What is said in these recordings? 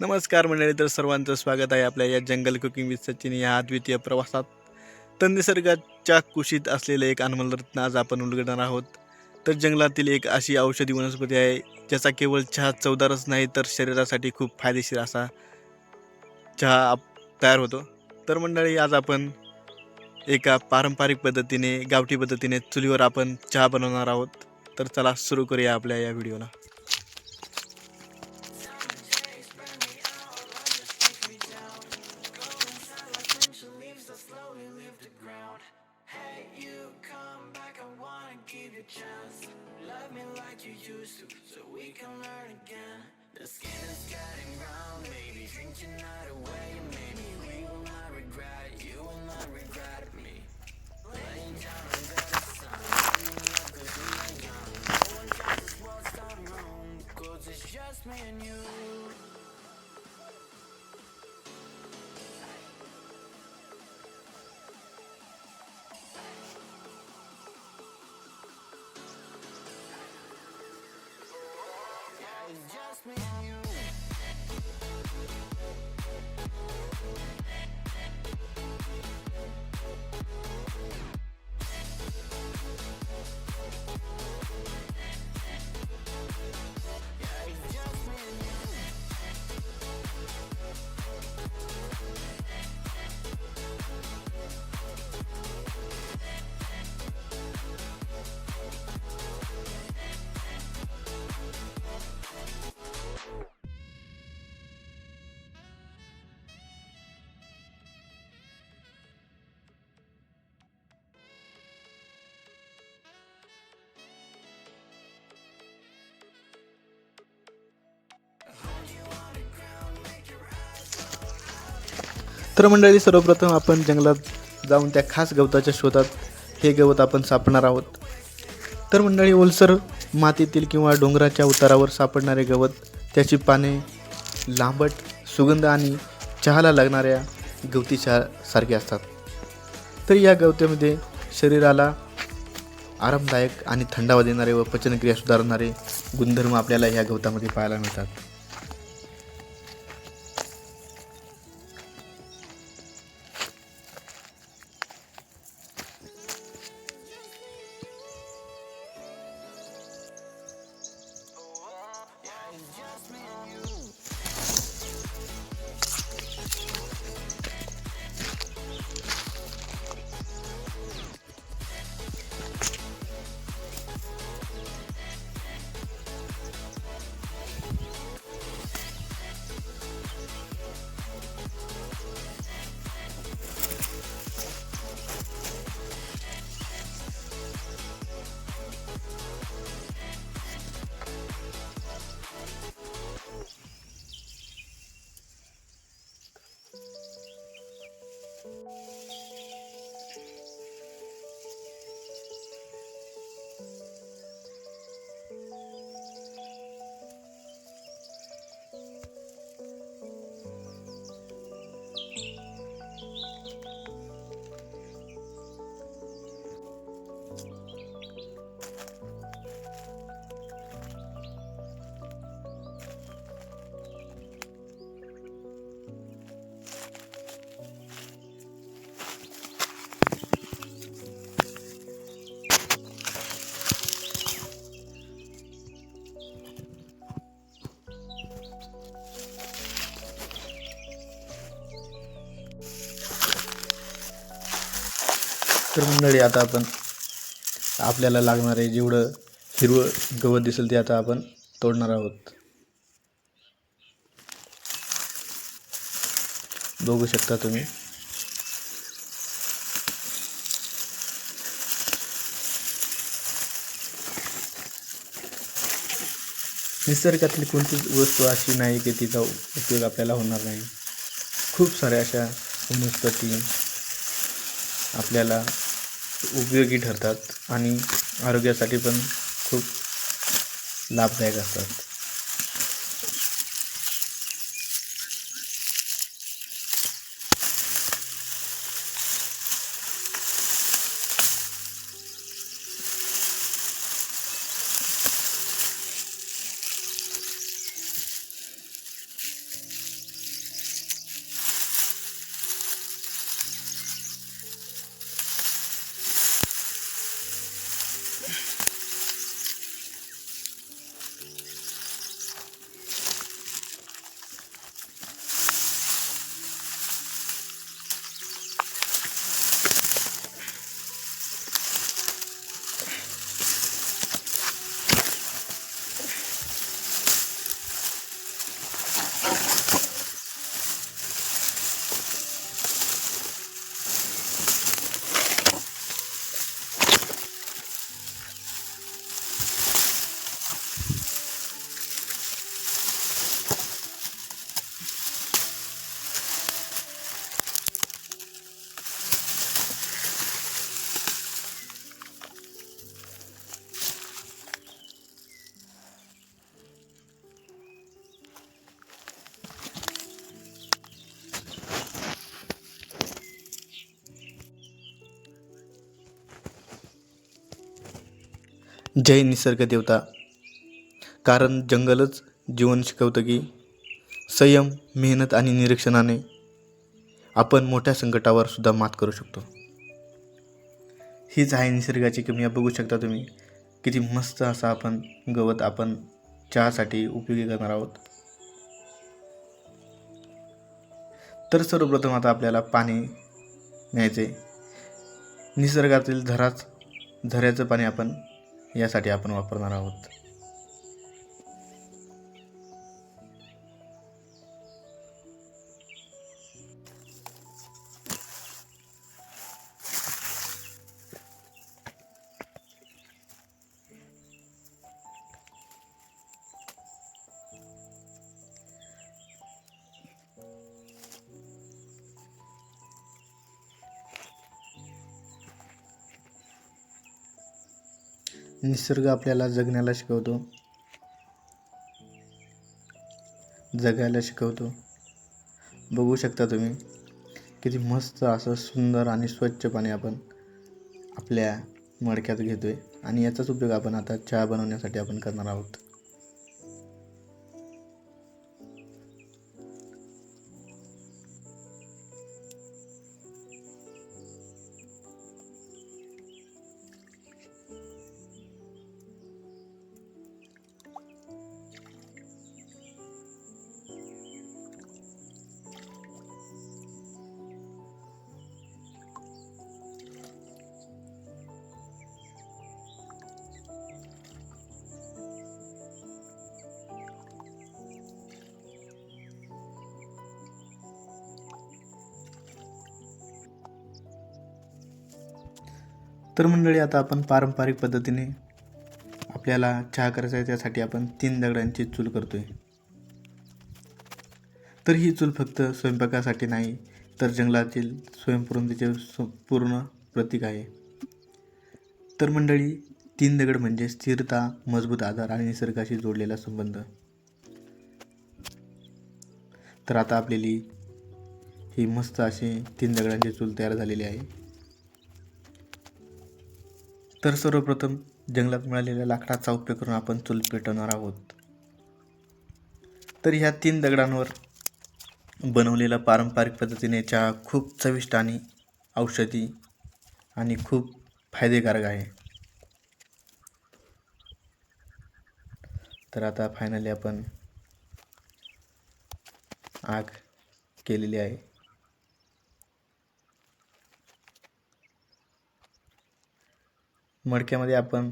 नमस्कार मंडळी तर सर्वांचं स्वागत आहे आपल्या या जंगल कुकिंग विथ सचिन या अद्वितीय प्रवासात. तर निसर्गाच्या कुशीत असलेलं एक अनमोल रत्न आज आपण उलगडणार आहोत. तर जंगलातील एक अशी औषधी वनस्पती आहे ज्याचा केवळ चहा चवदारच नाही तर शरीरासाठी खूप फायदेशीर असा चहा आप- तयार होतो. तर मंडळी आज आपण एका पारंपरिक पद्धतीने गावठी पद्धतीने चुलीवर आपण चहा बनवणार आहोत. तर चला सुरू करूया आपल्या या व्हिडिओला like you used to So we can learn again. The skin is getting brown Maybe drink your night away Maybe we will not regret it You will not regret me. Laying down in bed sun Cause we are young. No one got this world done wrong Cause it's just me and you. तर मंडळी सर्वप्रथम आपण जंगलात जाऊन त्या खास गवताच्या शोधात हे गवत आपण सापडणार आहोत. तर मंडळी ओलसर मातीतील किंवा डोंगराच्या उतारावर सापडणारे गवत त्याची पाने लांबट सुगंध आणि चहाला लागणाऱ्या गवती चहा सारखे असतात. तर या गवत्यामध्ये शरीराला आरामदायक आणि थंडावा देणारे व पचनक्रिया सुधारणारे गुणधर्म आपल्याला या गवतामध्ये पाहायला मिळतात. तर मंडळी आता आपण आपल्याला लागणारे जेवढं हिरवं गवत दिसेल ते आता आपण तोडणार आहोत. बघू शकता तुम्ही. निसर्गातली कोणतीच वस्तू अशी नाही की तिचा उपयोग आपल्याला होणार नाही. खूप साऱ्या अशा वनस्पती आपल्याला उपयोगी ठरतात आणि आरोग्यासाठी पण खूप लाभदायक असतात. जय निसर्ग देवता. कारण जंगलच जीवन शिकवतं की संयम मेहनत आणि निरीक्षणाने आपण मोठ्या संकटावर सुद्धा मात करू शकतो. हीच आहे निसर्गाची किमया बघू शकता तुम्ही किती मस्त असा आपण गवत आपण चहासाठी उपयोगी करणार आहोत. तर सर्वप्रथम आता आपल्याला पाणी न्यायचे निसर्गातील झराच झऱ्याचं पाणी आपण यासाठी आपण वापरणार आहोत. निसर्ग आपल्याला जगण्याला शिकवतो. जगायला शिकवतो. बघू शकता तुम्ही किती मस्त असं सुंदर आणि स्वच्छ पाणी आपण आपल्या मडक्यात घेतोय. आणि याचाच उपयोग आपण आता चहा बनवण्यासाठी आपण करणार आहोत. तर मंडळी आता आपण पारंपरिक पद्धतीने आपल्याला चहा करायचा आहे त्यासाठी आपण तीन दगडांची चूल करतो आहे तर ही चूल फक्त स्वयंपाकासाठी नाही तर जंगलातील स्वयंपूर्णतेचे पूर्ण प्रतीक आहे. तर मंडळी तीन दगड म्हणजे स्थिरता मजबूत आधार आणि निसर्गाशी जोडलेला संबंध. तर आता आपल्याली ही मस्त अशी तीन दगडांची चूल तयार झालेली आहे. तर सर्वप्रथम जंगलात मिळालेल्या लाकडाचा उपयोग करून आपण चूल पेटवणार आहोत. तर ह्या तीन दगडांवर बनवलेला पारंपरिक पद्धतीने चहा खूप चविष्ट आणि औषधी आणि खूप फायदेकारक आहे. तर आता फायनली आपण आग केलेली आहे. मडक्यामध्ये आपण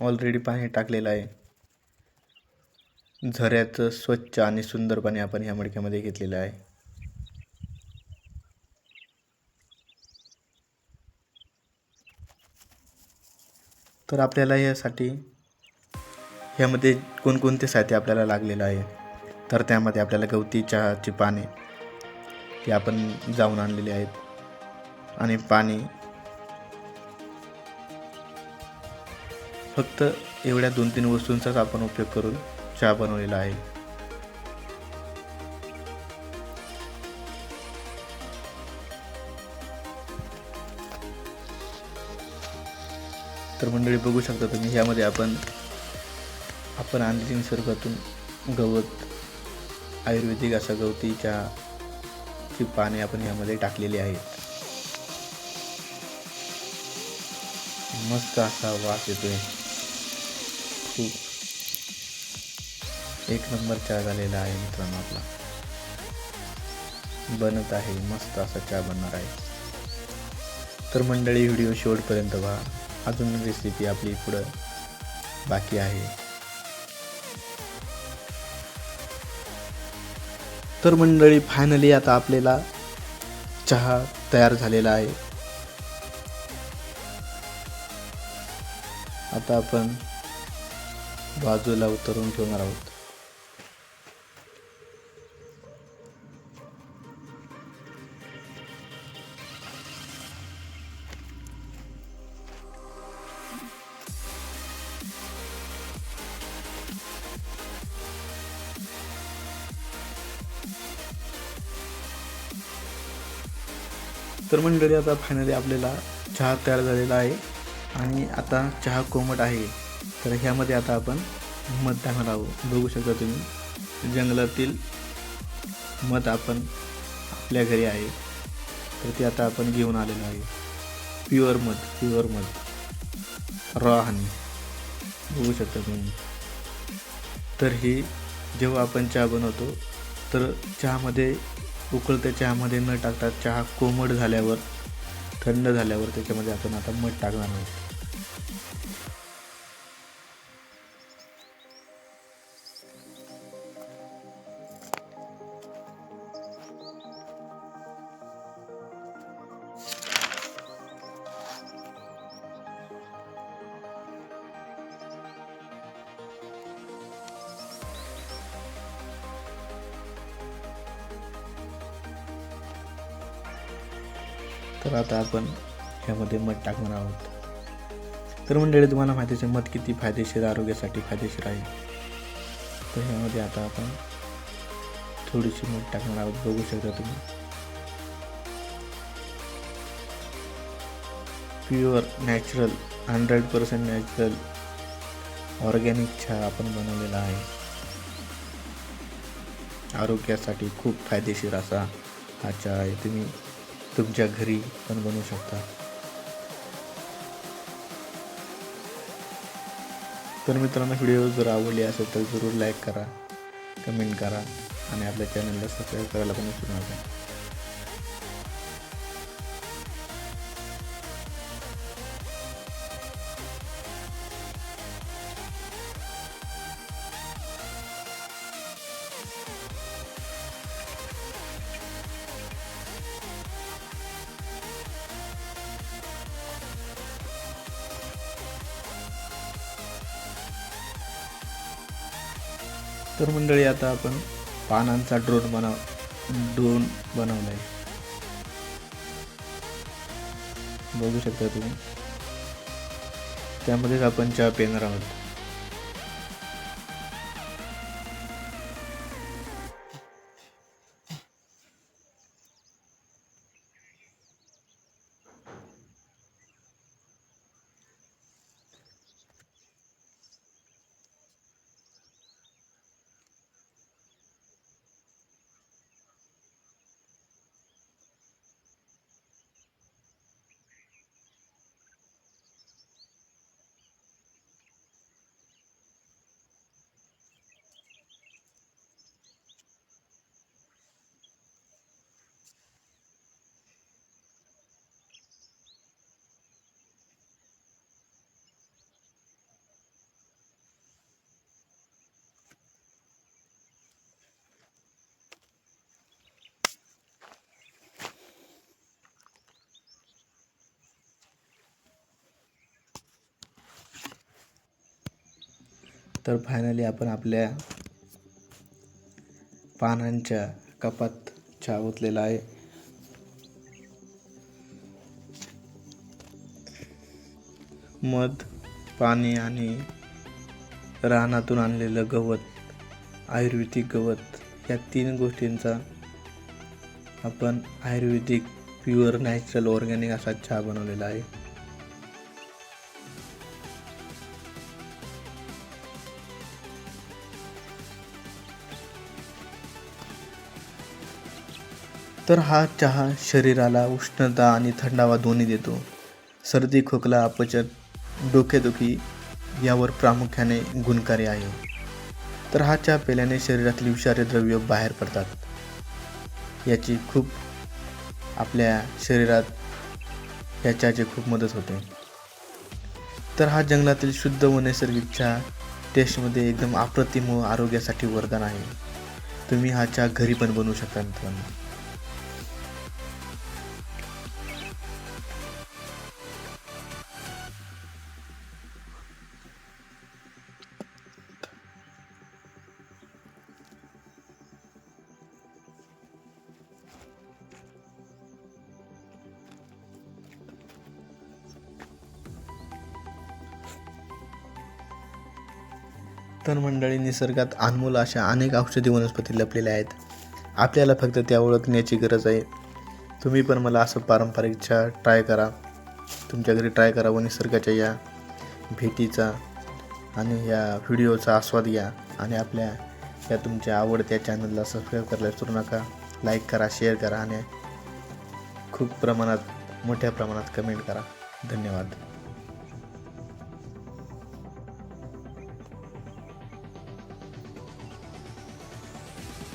ऑलरेडी पाणी टाकलेलं आहे. झऱ्याचं स्वच्छ आणि सुंदर पाणी आपण ह्या मडक्यामध्ये घेतलेलं आहे. तर आपल्याला यासाठी ह्यामध्ये कोणकोणते साहित्य आपल्याला लागलेलं आहे? तर त्यामध्ये आपल्याला गवती चहाची पाने ती आपण जाऊन आणलेली आहेत. आणि पाणी फक्त एवढ्या दोन तीन वस्तूंचाच आपण उपयोग करून चहा बनवलेला आहे. तर मंडळी बघू शकता तुम्ही ह्यामध्ये आपण आपण आणलेली निसर्गातून गवत आयुर्वेदिक असा गवती चहाची पाने आपण यामध्ये टाकलेली आहेत. मस्त असा वास येतोय. खूप एक नंबर चहा झालेला आहे मित्रांनो आपला. बनत आहे मस्त असा चहा बनणार आहे. तर मंडळी व्हिडिओ शेवटपर्यंत पहा. अजून रेसिपी आपली पुढं बाकी आहे. तर मंडळी फायनली आता आपल्याला चहा तयार झालेला आहे. आता आपण बाजूला उतरून ठेवणार आहोत. तर मंडळी आता फायनली आपल्याला चहा तयार झालेला आहे. आणि आता चहा कोमट आहे. तर ह्यामध्ये आता आपण मध टाकणार आहोत बघू शकता तुम्ही. जंगलातील मध आपण आपल्या घरी आहे. तर ते आता आपण घेऊन आलेलो आहे. प्युअर मध प्युअर मध रॉ हनी बघू शकता तुम्ही. तर ही जेव्हा आपण चहा बनवतो तर चहामध्ये उकळत्या चहामध्ये न टाकता चहा कोमट झाल्यावर थंड झाल्यावर त्याच्यामध्ये आपण आता मध टाकणार आहोत. तर आता आपण ह्यामध्ये मध टाकणार आहोत. तर मंडळी तुम्हाला माहितीचे आहे मध किती फायदेशीर आरोग्यासाठी फायदेशीर आहे. तर ह्यामध्ये आता आपण थोडीशी मध टाकणार आहोत. बघू शकता तुम्ही. Pure natural hundred percent natural organic चहा आपण बनवलेला आहे. आरोग्यासाठी खूप फायदेशीर असा हा चहा आहे. तुम्ही तुमच्या घरी पण बनवू शकता. तर मित्रांनो व्हिडिओ जर आवडली असेल तर जरूर लाईक करा कमेंट करा आणि आपल्या चॅनलला सबस्क्राईब करायला पण विसरू नका. तर मंडळी आता आपण पानांचा ड्रोन बनव ड्रोन बनवलाय. बघू शकता तुम्ही. त्यामध्येच आपण चहा पिणार आहोत. तर फायनली आपण आपल्या पानांच्या कपात चहा ओतलेला आहे. मध पाणी आणि रानातून आणलेलं गवत आयुर्वेदिक गवत या तीन गोष्टींचा आपण आयुर्वेदिक प्युअर नॅचरल ऑर्गॅनिक असा चहा बनवलेला आहे. तर हा चहा शरीराला उष्णता आणि थंडावा दोन्ही देतो. सर्दी खोकला अपचन डोकेदुखी यावर प्रामुख्याने गुणकारी आहे. तर हा चहा पेल्याने शरीरातील विषारी द्रव्य बाहेर पडतात. याची खूप आपल्या शरीरात या चहाची खूप मदत होते. तर हा जंगलातील शुद्ध व नैसर्गिक चहा टेस्टमध्ये एकदम अप्रतिम व आरोग्यासाठी वरदान आहे. तुम्ही हा चहा घरी पण बनवू शकता मित्रांनो. तर मंडळी निसर्गात अनमोल अशा अनेक औषधी वनस्पती लपलेल्या आहेत. आपल्याला फक्त त्या ओळखण्याची गरज आहे. तुम्ही पण मला असं पारंपरिक चहा ट्राय करा. तुमच्या घरी ट्राय करा व निसर्गाच्या या भेटीचा आणि या व्हिडिओचा आस्वाद घ्या आणि आपल्या या तुमच्या आवडत्या चॅनलला सबस्क्राईब करायला विसरू नका. लाईक करा शेअर करा आणि खूप प्रमाणात मोठ्या प्रमाणात कमेंट करा. धन्यवाद.